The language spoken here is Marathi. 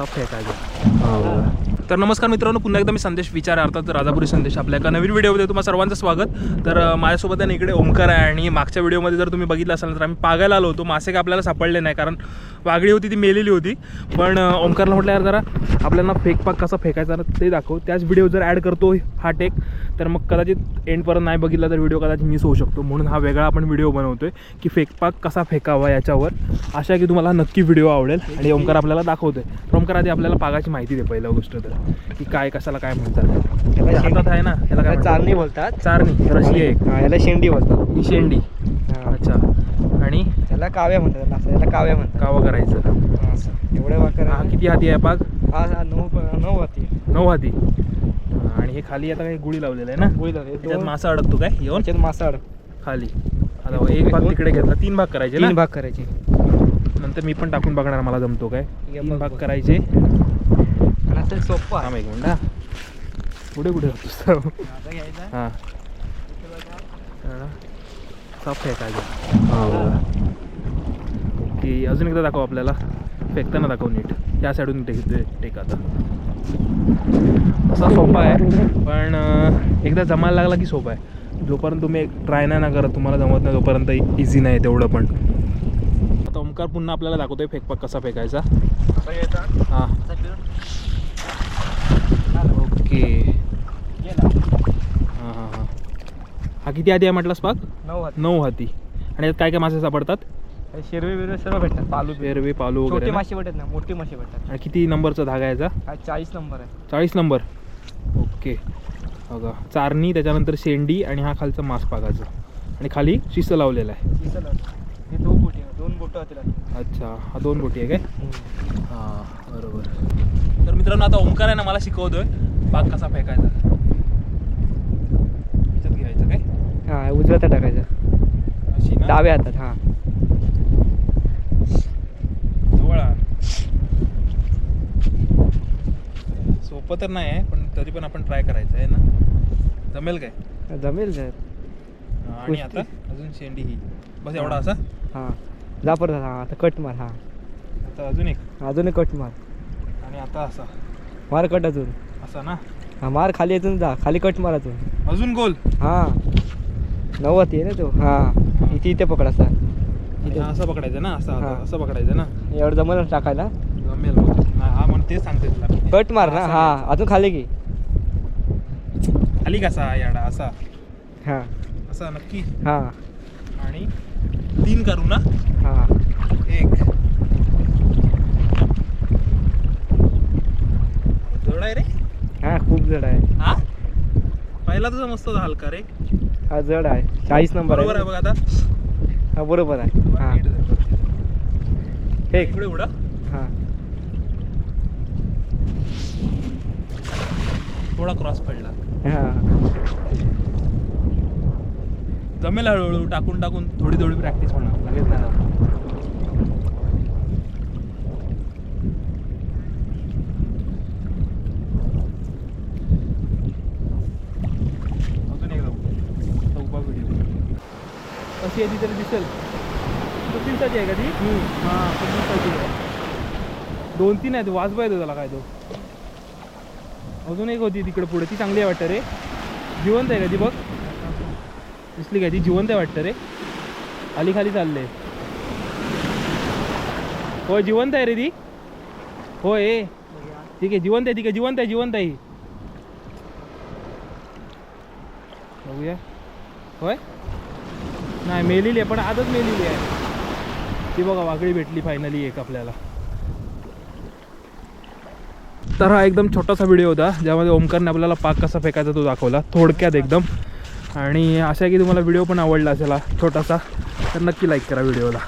कसा फेकायचा तर नमस्कार मित्रांनो पुन्हा एकदा मी संदेश विचार अर्थात राजापुरी संदेश आपल्या एका नवीन व्हिडिओमध्ये तुम्हाला सर्वांचं स्वागत. तर माझ्यासोबत ना इकडे ओमकार आहे आणि मागच्या व्हिडिओमध्ये जर तुम्ही बघितलं असाल तर आम्ही पागायला आलो होतो. मासे काय आपल्याला सापडले नाही कारण वागडी होती ती मेलेली होती. पण अं, ओमकारला म्हटलं यार जरा आपल्याला फेकपाक कसा फेकायचा ते दाखव. त्याच व्हिडिओ जर ॲड करतो हा टेक तर मग कदाचित एंडपर्यंत नाही बघितला तर व्हिडिओ कदाचित मिस होऊ शकतो. म्हणून हा वेगळा आपण व्हिडिओ बनवतोय की फेकपाक कसा फेकावा याच्यावर. आशा आहे की तुम्हाला नक्की व्हिडिओ आवडेल आणि ओमकार आपल्याला दाखवतोय. तर ओमकार आधी आपल्याला पागाची माहिती दे पहिल्या गोष्ट तर की काय कशाला काय म्हणतात. हातात आहे ना याला काय चारणी बोलतात. चारणी रशी आहे एक. याला शेंडी बोलतात. ही शेंडी. त्याला काव्या म्हणतात याला असं याला काव्या म्हणतात. कावं करायचं. हा, असं. एवढे वाकर हा किती हाती आहे पाग हा हा, नऊ नऊ होती नऊ हाती. हा, आणि हे खाली आता काही गुळी लावलेलं आहे ना? गोळी लावली. त्याच्यात दोन- मासा अडकतो काय? येऊन? त्याच्यात मासाड खाली. आता बघ, एक भाग तिकडे घेतला. तीन भाग करायचे ना? तीन भाग करायचे. नंतर मी पण टाकून बघणार मला जमतो काय? ये तीन बघ, भाग बघ. करायचे. आणि असं सोपं आहे. एक मिनिट हा. पुढे कुठे जातोस? आता घ्यायचा. हा. इथे बघा. साफ फेकायचं की अजून एकदा दाखव आपल्याला. फेकताना दाखव नीट. त्या साईडून टेक टेक आता. असा सोपा आहे पण एकदा जमायला लागला की सोपा आहे. जोपर्यंत तुम्ही ट्राय नाही ना करत तुम्हाला जमत नाही तोपर्यंत इझी नाही तेवढं पण. आता ओमकार पुन्हा आपल्याला दाखवतोय फेकपाक कसा फेकायचा. हां. ओके. हां हां हां. हा किती हाती आहे म्हटलास पाक नऊ हात. नऊ हाती. आणि यात काय काय मासे सापडतात? शिरवे बिरवे सर्व भेटतात. पालू. पेरवे पालू छोटे वगैरे ना? मासे भेटत ना मोठी मासे भेटतात. आणि किती नंबरचा धागा याचा? हा चाळीस नंबर आहे. चाळीस नंबर. ओके. बघा चारणी त्याच्यानंतर शेंडी आणि हा खालचा मास पागाचं आणि खाली शिस्त लावलेला आहे. दिसलं. हे दोन बोटी आहे. दोन बोटं होतील आता. अच्छा हा दोन बोटी आहे काय. हां बरोबर. तर मित्रांनो आता ओंकार आहे ना मला शिकवतोय. पाक कसा फेकायचा? याच्यात घ्यायचं काय? हा उजव्या हातात टाकायचं. अशी ना? डाव्या हातात हा जवळ आण. सोपं तर नाही आहे पण तरी पण आपण ट्राय करायचं आहे ना? जमेल काय? जमेल सर. आणि कुस्ती. आता अजून शेंडी ही. बस एवढा असा? हा. जा परत हा आता कट मार हा. आता अजून एक? अजून एक कट मार. आणि आता असा. मार कट अजून. असा ना? हा मार खाली अजून जा खाली कट मार अजून. अजून गोल? हा. नव्वद आहे ना तो. हा. इथे इथे पकड असा आणि हा असं पकडायचं ना? असं हा. असं पकडायचं ना? एवढं जमलं ना टाकायला. जमेल. म्हणून तेच सांगते तुला कट मार ना. हा. अजून खाली घे खाली कसा याडा? असा. हा. असा नक्की. हा. आणि तीन करू ना? हा. एक. जड आहे रे. हा खूप जड आहे. हा? पहिला तुझा मस्त हलका रे. हा जड आहे. चाळीस नंबर बरोबर आहे बघ आता. हा बरोबर आहे. हा. नीट धर बरं. हे इकडे उडा हा. थोडा क्रॉस पडला. हा. जमेल हळूहळू टाकून टाकून थोडी थोडी प्रॅक्टिस होणार. लगेच नाही कशी आहे ती तरी दिसेल? दिवसाची आहे का ती? हां दिवसाची आहे. दोन तीन आहेत वाजवा येतो त्याला काय तो. अजून एक होती तिकडे पुढे. ती चांगली आहे वाटतं रे. जिवंत आहे का ती बघ. दिसली काय ती? जिवंत आहे वाटतं रे. खाली खाली चालले होय जिवंत आहे रे ती. होय ए. ठीक आहे जिवंत आहे ठीक आहे. जिवंत आहे जिवंत आहे बघूया. होय? नाही मेलेली आहे पण आजच मेलेली आहे. ती बघा वाकडी भेटली फायनली एक आपल्याला. तर हा एकदम छोटासा व्हिडिओ होता ज्यामध्ये ओमकारने आपल्याला पाक कसा फेकायचा तो दाखवला. थोडक्यात एकदम. आणि अशा आहे की तुम्हाला व्हिडिओ पण आवडला असेल छोटासा तर नक्की लाईक करा व्हिडिओला